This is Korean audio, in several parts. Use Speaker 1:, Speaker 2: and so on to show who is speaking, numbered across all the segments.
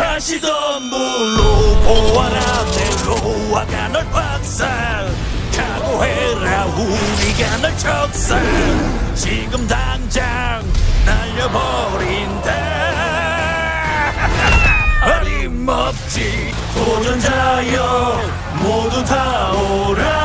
Speaker 1: 가시던 물로 보아라 내 로아가 널 박살. 각오해라 우리가 널 척살. 지금 당장 날려버린다. 어림없지 도전자여 모두 다 오라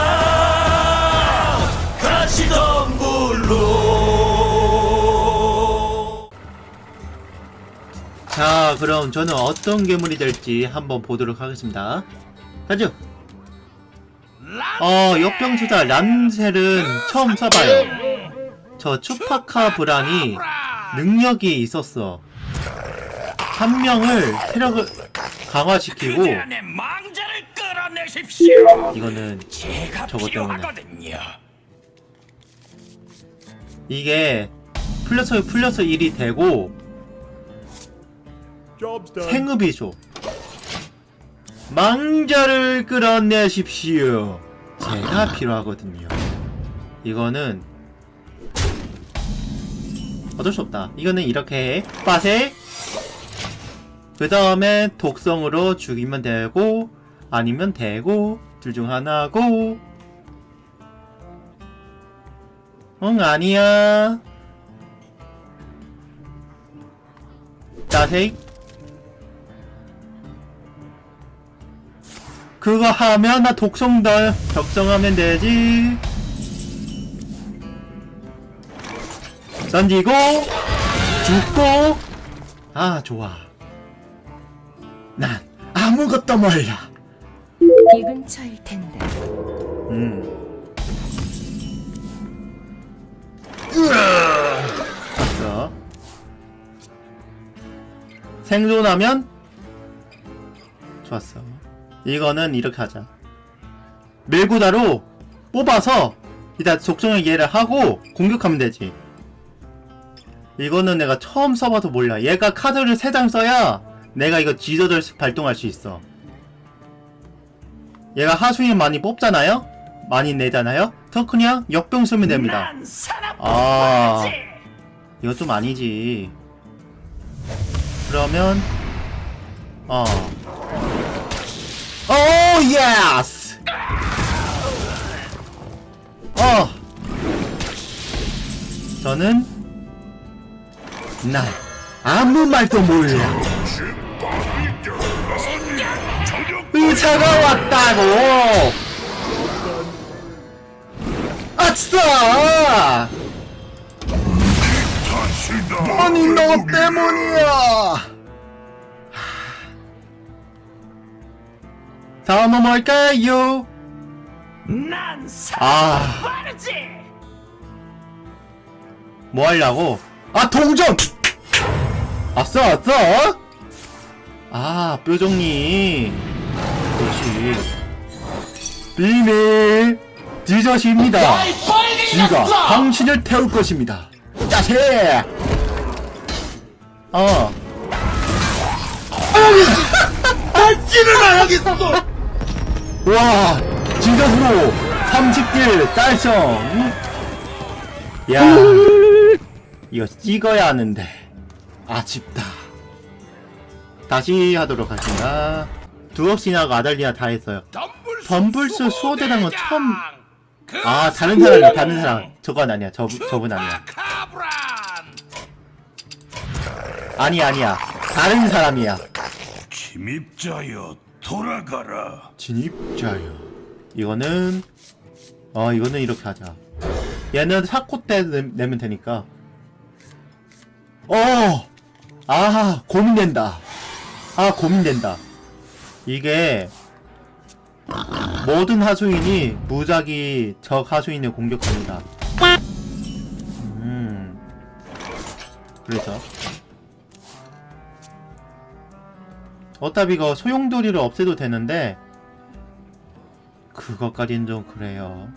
Speaker 2: 자, 그럼 저는 어떤 괴물이 될지 한번 보도록 하겠습니다. 가죠. 어, 역병투자 란셀은 처음 써봐요. 저 추파카 브란이 능력이 있었어. 한 명을 체력을 강화시키고 이거는 저것 때문에. 이게 플러스 플러스 1이 되고 생읍이 죠 망자를 끌어내십시오. 제가 필요하거든요. 이거는 어쩔 수 없다. 이거는 이렇게 빠세 그 다음에 독성으로 죽이면 되고 아니면 되고 둘 중 하나고 응 아니야 따세이 그거 하면 나 독성 더 적성하면 되지. 던지고 죽고. 아 좋아. 난 아무것도 몰라.
Speaker 3: 이 근처일 텐데.
Speaker 2: 음. 봤어? 생존하면 좋았어 이거는 이렇게 하자. 밀구다로 뽑아서 일단 속성을 얘를 하고 공격하면 되지. 이거는 내가 처음 써봐도 몰라. 얘가 카드를 3장 써야 내가 이거 지저절 발동할 수 있어. 얘가 하수인 많이 뽑잖아요? 많이 내잖아요? 더 그냥 역병 쓰면 됩니다. 아. 이거 좀 아니지. 그러면 어. 오 예스. 어. 저는 난 아무 말도 몰라. 의사가 왔다고. 아싸! 아니 너 때문이야. 다음은 뭘까요?
Speaker 1: 난
Speaker 2: 아,
Speaker 1: 빠르지.
Speaker 2: 뭐 하려고? 아 동전. 아싸 아싸. 아 뾰족니. 그렇지. 비밀 디저트입니다. 지가 당신을 태울 것입니다. 자세. 어.
Speaker 1: 찌를 안 하겠어.
Speaker 2: 와, 진짜로 30길 달성. 야, 이거 찍어야 하는데 아쉽다. 다시 하도록 하겠습니다. 두억시나가 아달리아 다 했어요. 덤블스 수호대장은 처음 아 다른 사람이야 다른 사람 저건 아니야 저 저분 아니야. 아니 아니야 다른 사람이야
Speaker 1: 침입자여 돌아가라.
Speaker 2: 진입자요 이거는 어 이거는 이렇게 하자. 얘는 사코 때 내, 내면 되니까. 어 아 고민된다. 아 고민된다. 이게 모든 하수인이 무작위 적 하수인을 공격합니다. 음. 그래서 어차피 이거 소용돌이를 없애도 되는데 그것까진 좀 그래요.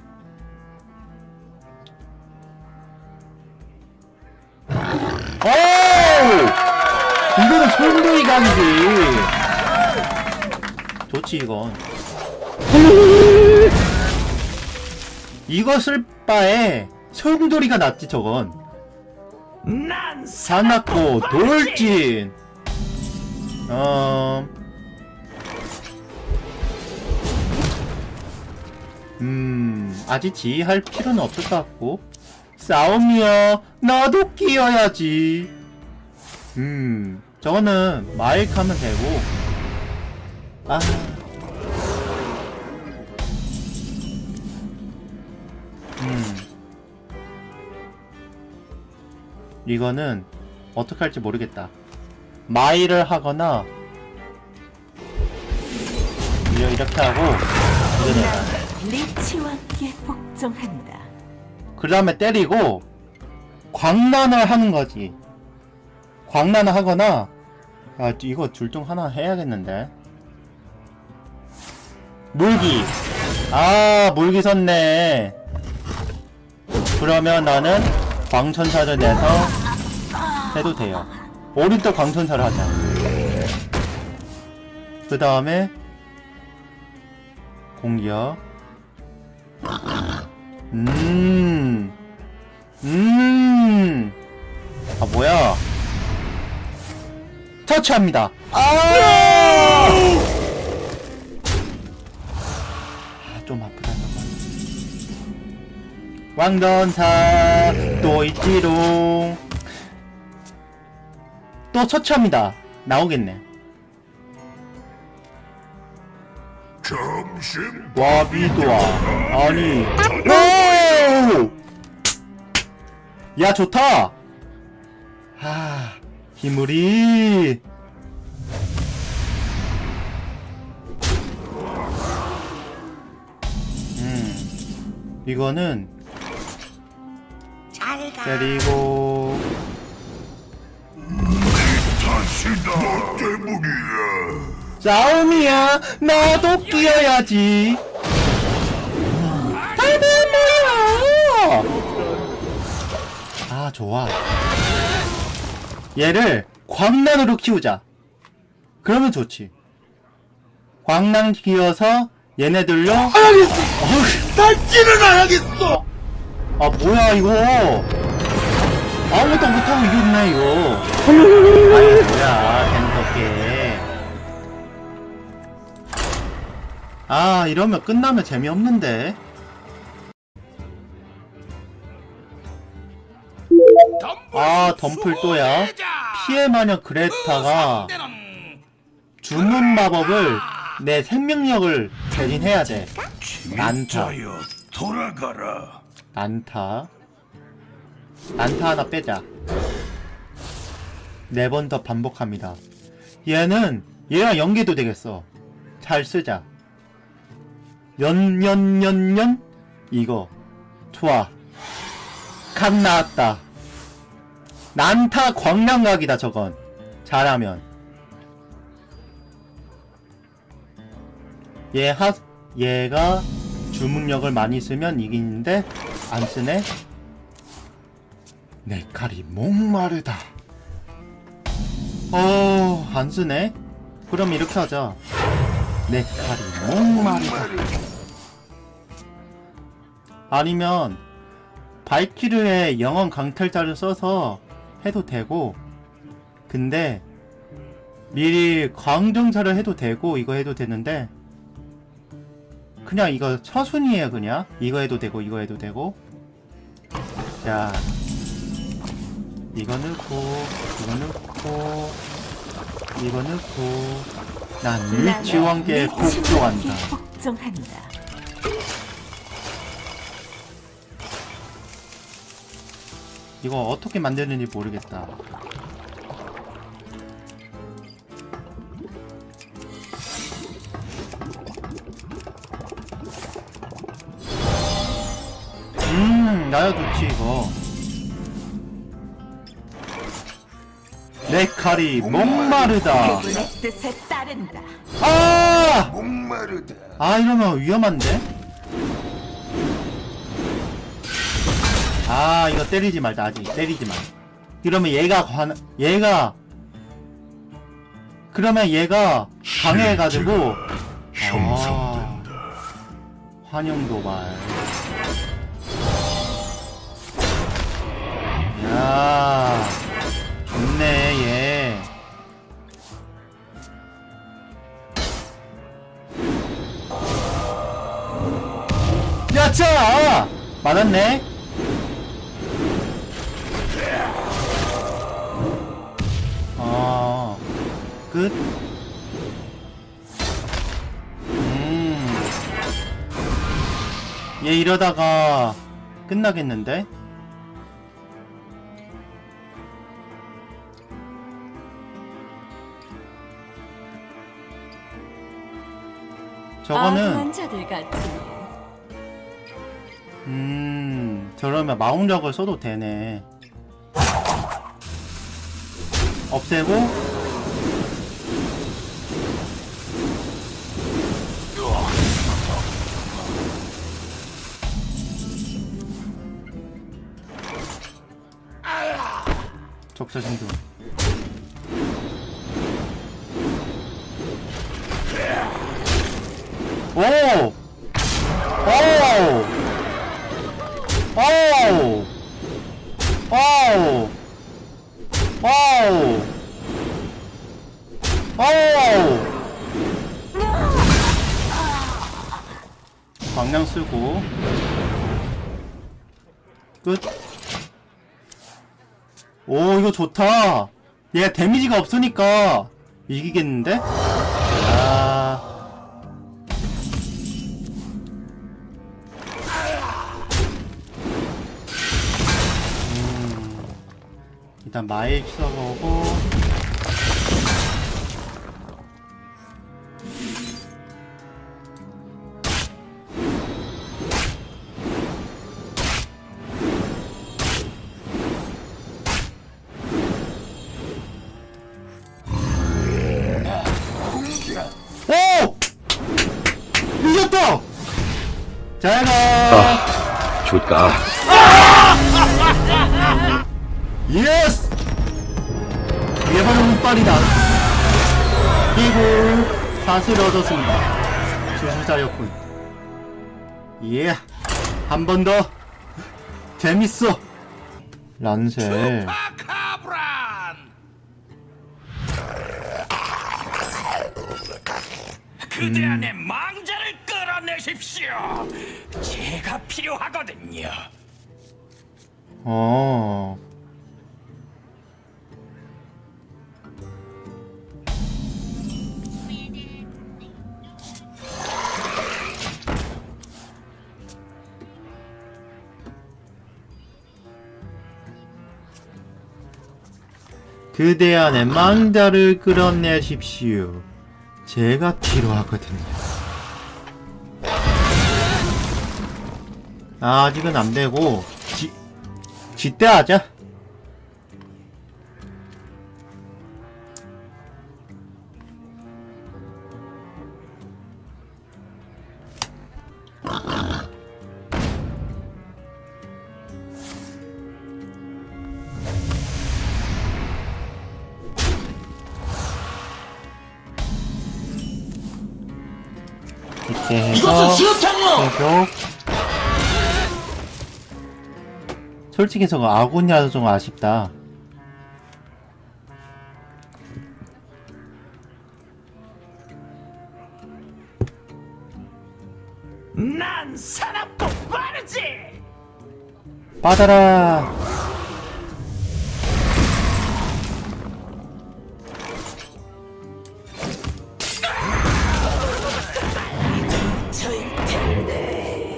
Speaker 2: 오! 이거는 소용돌이 각이지. 좋지 이건. 이거 쓸 바에 소용돌이가 낫지 저건.
Speaker 1: 난
Speaker 2: 사납고 돌진. 어... 음, 아직 지휘할 필요는 없을 것 같고. 싸움이야. 나도 끼어야지. 음, 저거는 마이크 하면 되고. 아. 음. 이거는 어떻게 할지 모르겠다. 마이를 하거나 이렇게 하고
Speaker 4: 리치와 함께 복종한다.
Speaker 2: 그 다음에 때리고 광란을 하는 거지. 광란을 하거나 아 이거 둘 중 하나 해야겠는데. 물기. 아 물기 섰네. 그러면 나는 광천사를 내서 해도 돼요. 우린 또 광천사를 하자. 그 다음에 공격. 음. 음. 아, 뭐야. 터치합니다. 아! 아, 좀 아프다. 왕던사, 또 있지롱. 또 처치합니다. 나오겠네.
Speaker 1: 점심
Speaker 2: 와비도아 아니. 오! 야 좋다. 아 기물이. 음 이거는 때리고
Speaker 1: 다시다. 너 때문이야.
Speaker 2: 싸움이야. 나도 뛰어야지. 아이고 뭐야. 아 좋아. 얘를 광란으로 키우자. 그러면 좋지. 광란 키워서 얘네들로
Speaker 1: 낫지는 않겠어.
Speaker 2: 아 뭐야 이거 아무것도 못하고 이겼네 이거 아이 뭐야 재밌었게 아 이러면 끝나면 재미없는데. 아 덤플 또야. 피해 마녀 그레타가 주문 마법을 내 생명력을 대신해야 돼.
Speaker 1: 침입자여 돌아가라.
Speaker 2: 난타 난타 하나 빼자. 네 번 더 반복합니다. 얘는 얘랑 연계도 되겠어. 잘 쓰자. 연 연 연 연? 이거. 좋아 각 나왔다. 난타 광량각이다 저건. 잘하면. 얘 하, 얘가 주문력을 많이 쓰면 이기는데 안 쓰네. 내 칼이 목마르다. 어, 안 쓰네. 그럼 이렇게 하자. 내 칼이 목마르다. 아니면 발키르의 영원 강탈자를 써서 해도 되고, 근데 미리 광정사를 해도 되고 이거 해도 되는데 그냥 이거 처순이에요 그냥 이거 해도 되고 이거 해도 되고 자 이거 넣고 이거 넣고 이거 넣고. 난
Speaker 4: 함께
Speaker 2: 복종한다.
Speaker 4: 복종한다.
Speaker 2: 이거 어떻게 만드는지 모르겠다. 음 나야 좋지 이거 내 칼이 목마르다.
Speaker 4: 그분의 뜻에 따른다.
Speaker 2: 아!
Speaker 1: 목마르다.
Speaker 2: 아 이러면 위험한데? 아 이거 때리지 말자 아직. 때리지 마. 이러면 얘가 관 얘가 그러면 얘가 강해가지고. 아, 환영 도발 야 좋네 얘 야차! 맞았네 어... 끝? 음... 얘 이러다가 끝나겠는데? 저거는
Speaker 3: 아둔한 자들 같으니
Speaker 2: 음, 저러면 마공력을 써도 되네. 없애고. 적자 신도. 오! 오! 오우! 오우! 오우! 오우! 광량 쓰고 끝. 오 이거 좋다. 얘가 데미지가 없으니까 이기겠는데? 일단 마일 써보고 오! 이겼다! 잘가!
Speaker 5: 좋다.
Speaker 2: 예스! 예방 운빨이다. 그리고 사슬 얻었습니다. 주술자였군. 예. 한 번 더. 재밌어. 란셀.
Speaker 1: 그대 안에 망자를 끌어내십시오. 제가 필요하거든요.
Speaker 2: 어. 그대 안에 망자를 끌어내십시오. 제가 필요하거든요. 아직은 안 되고, 지, 지때 하자. 해서 계속 솔직히 저거 아군이라서 좀 아쉽다.
Speaker 1: 난 사납고 빠르지!
Speaker 2: 빠져라.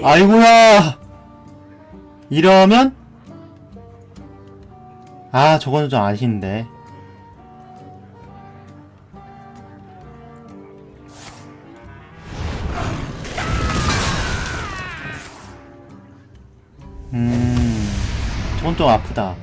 Speaker 2: 아이고야. 이러면 아 저거는 좀 아쉬운데. 음, 저건 좀 아프다.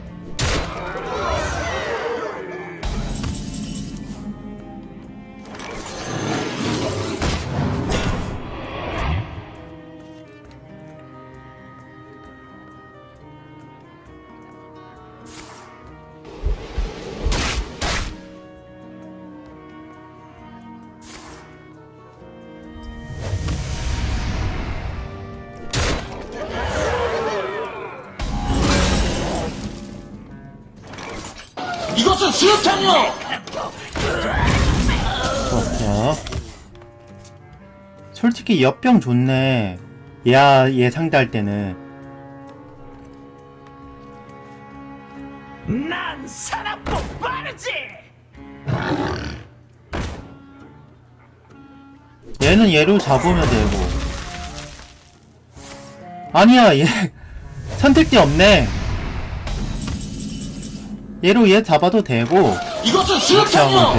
Speaker 2: 그렇죠. 솔직히 옆병 좋네. 야, 얘 상대할 때는.
Speaker 1: 난 사납고 빠르지.
Speaker 2: 얘는 얘로 잡으면 되고. 아니야, 얘 선택지 없네. 얘로 얘 잡아도 되고.
Speaker 5: 이것은 수류탄이요!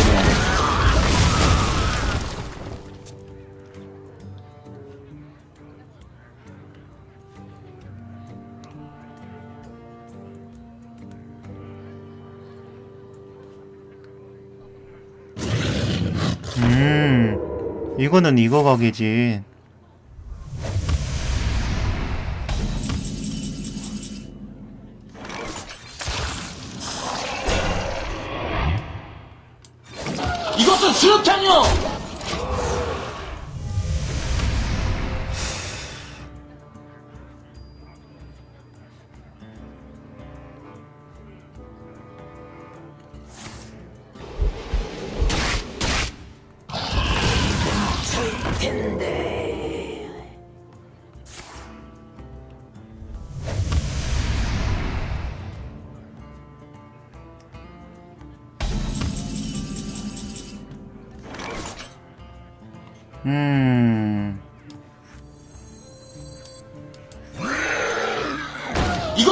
Speaker 2: 음, 이거는 이거 가게지.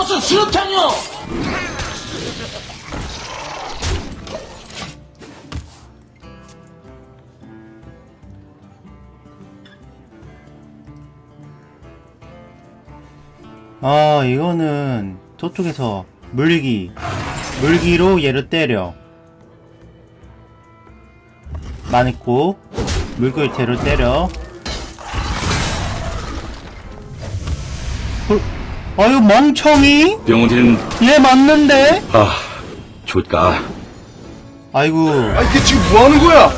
Speaker 5: 이것은 수류탄이요!
Speaker 2: 아, 이거는 저쪽에서 물기, 물기로 얘를 때려. 많고 물결체로 때려. 아유 멍청이?
Speaker 6: 병원에는
Speaker 2: 얘 맞는데?
Speaker 6: 아 좋다.
Speaker 2: 아이고
Speaker 7: 아 이게 지금 뭐 하는 거야?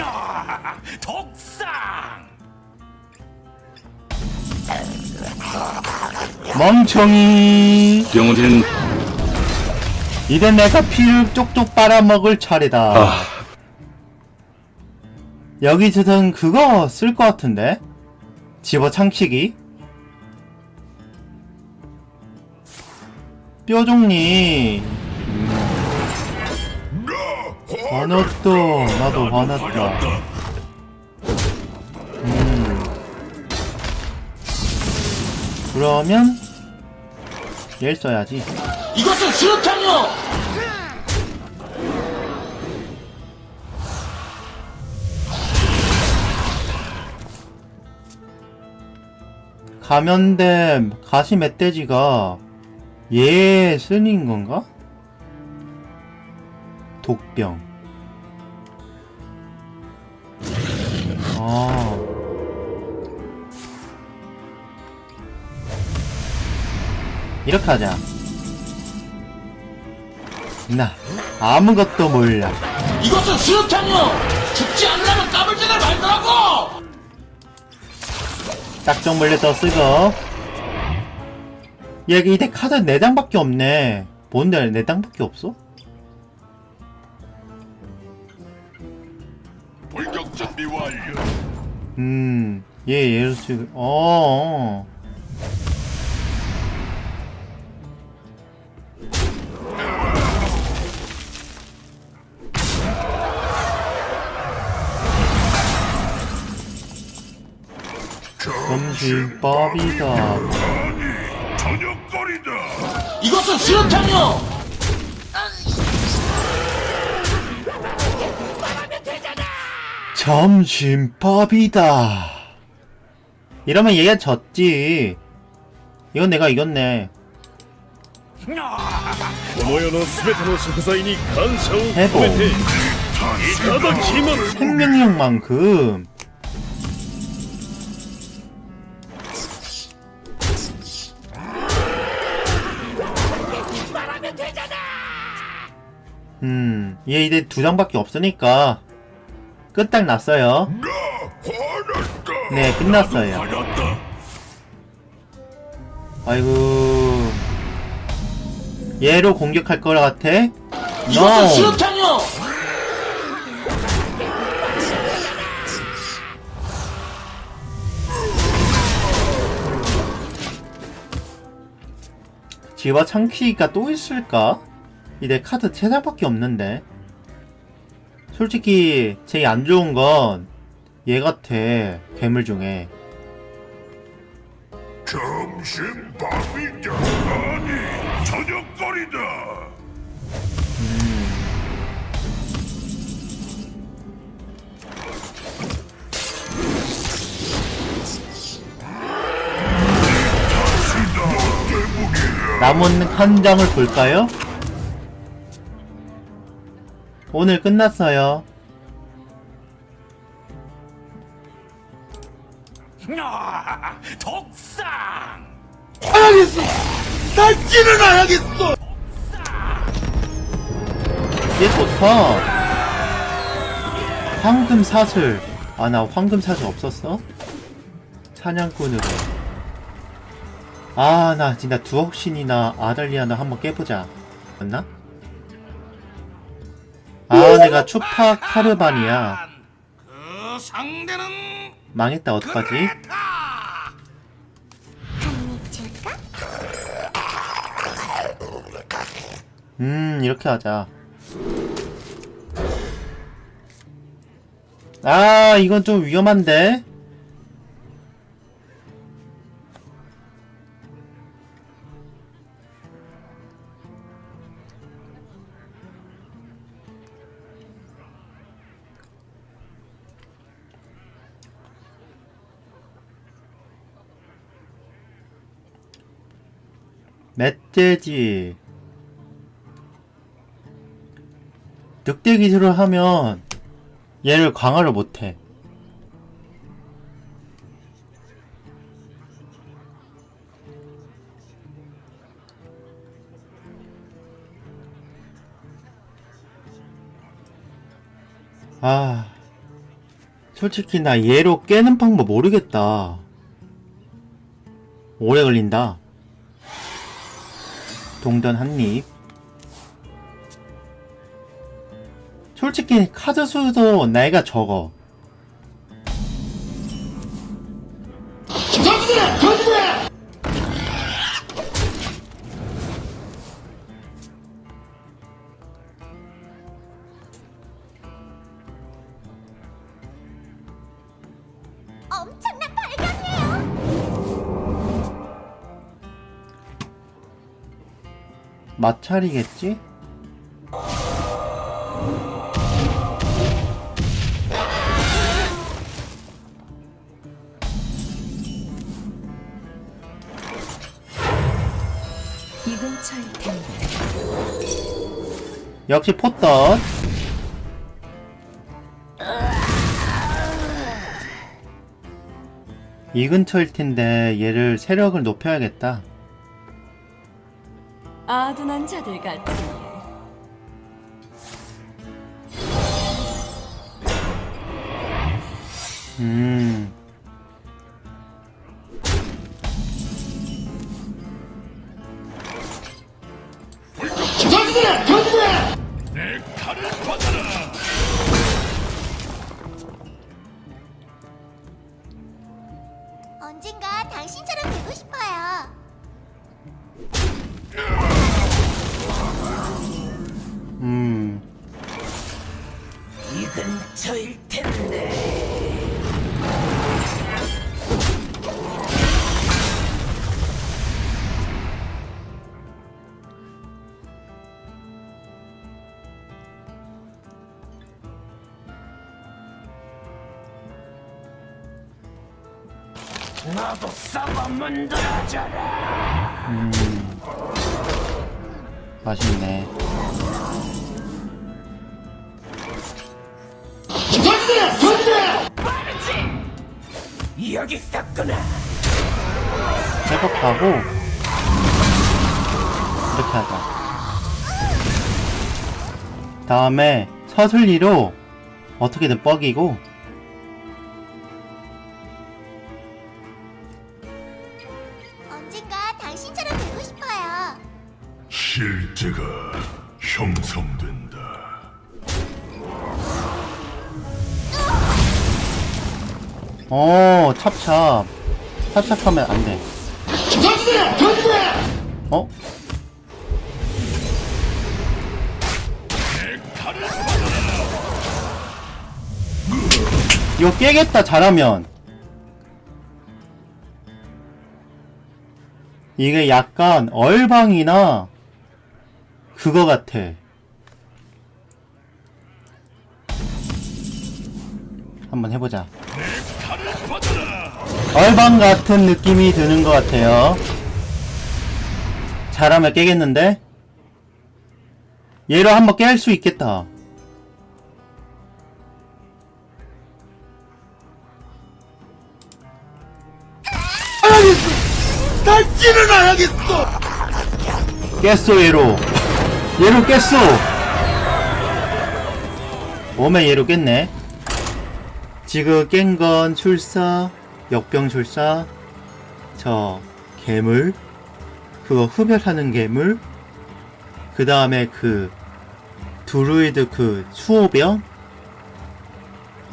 Speaker 1: 아, 독상.
Speaker 2: 멍청이.
Speaker 6: 병원에는
Speaker 2: 이제 내가 피를 쪽쪽 빨아먹을 차례다.
Speaker 6: 아
Speaker 2: 여기서는 그거 쓸 것 같은데? 집어 창치기? 뼈종리 화났다. 나도 화났다. 음. 그러면 얘를 써야지.
Speaker 5: 이것은 수류탄이요!
Speaker 2: 감염된 가시 멧돼지가 얘 쓰는 건가? 독병. 아. 이렇게 하자. 나 아무것도 몰라.
Speaker 5: 이것은 수류탄이요! 죽지 않으려면 까불지들 말더라고!
Speaker 2: 딱정벌레 더 쓰고. 얘 이제 카드 4장밖에 없네. 뭔데 4장밖에 없어?
Speaker 7: 돌격 준비 완료.
Speaker 2: 음, 얘 얘로 지금 어. 어. 점심밥이다.
Speaker 7: 저녁거리다.
Speaker 5: 이것은 수류탄이요!
Speaker 2: 점심밥이다. 이러면 얘가 졌지. 이건 내가 이겼네.
Speaker 7: この世のすべての食材に感謝を
Speaker 2: 해보.
Speaker 7: 込めていただきます。
Speaker 2: 생명력만큼. 음, 얘 이제 두 장밖에 없으니까 끝딱 났어요. 네, 끝났어요. 아이고, 얘로 공격할 거라 같아. No.
Speaker 5: 수류탄이요.
Speaker 2: 지와 창키가 또 있을까? 이 내 카드 3장밖에 없는데 솔직히 제일 안 좋은 건 얘 같아 괴물 중에
Speaker 7: 점심밥이냐? 아니, 저녁거리다.
Speaker 2: 남은 한 장을 볼까요? 오늘 끝났어요.
Speaker 1: 아, 독상!
Speaker 2: 얘 좋다. 황금 사슬. 아, 나 황금 사슬 없었어? 사냥꾼으로. 아, 나 진짜 두억신이나 아달리아나 한번 깨보자. 맞나? 아, 내가 추파 카르반이야.
Speaker 1: 그 상대는
Speaker 2: 망했다, 어떡하지? 음, 이렇게 하자. 아, 이건 좀 위험한데? 멧돼지. 늑대 기술을 하면 얘를 강화를 못해. 아 솔직히 나 얘로 깨는 방법 모르겠다. 오래 걸린다 동전 한입 솔직히 카드 수도 내가 적어 마찰이겠지?
Speaker 3: 이 근처일 텐데.
Speaker 2: 역시 포떡 이 근처일 텐데 얘를 세력을 높여야겠다
Speaker 4: 아둔한 자들
Speaker 2: 음
Speaker 7: 받아라.
Speaker 8: 언젠가 당신처럼 되고 싶어요.
Speaker 1: 근처일 텐데. 나도 썩어 문드러져라.
Speaker 2: 음. 맛있네
Speaker 1: 여기 있었구나.
Speaker 2: 백업하고 이렇게 하자 다음에 서슬리로 어떻게든 뻐기고
Speaker 8: 언젠가 당신처럼 되고 싶어요.
Speaker 7: 실제가 형성된다.
Speaker 2: 어 어, 찹찹. 찹찹하면 안 돼. 어? 이거 깨겠다, 잘하면. 이게 약간 얼방이나 그거 같아. 한번 해보자. 얼방 같은 느낌이 드는 것 같아요. 잘하면 깨겠는데? 얘로 한번 깰 수 있겠다.
Speaker 5: 낫지는 않겠어.
Speaker 2: 깼어 얘로. 얘로 깼어. 오면 얘로 깼네 지금 깬 건 출사 역병 출사 저 괴물 그거 흡혈하는 괴물 그 다음에 그 두루이드 그 수호병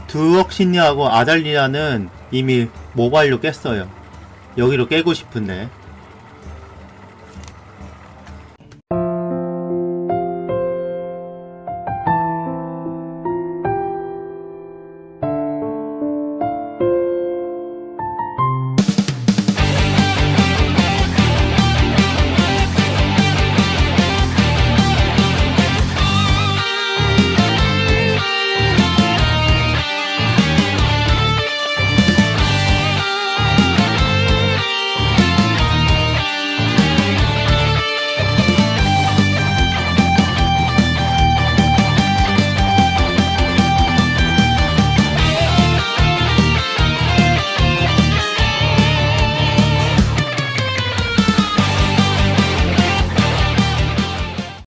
Speaker 2: 두억 신녀하고 아달리아는 이미 모바일로 깼어요. 여기로 깨고 싶은데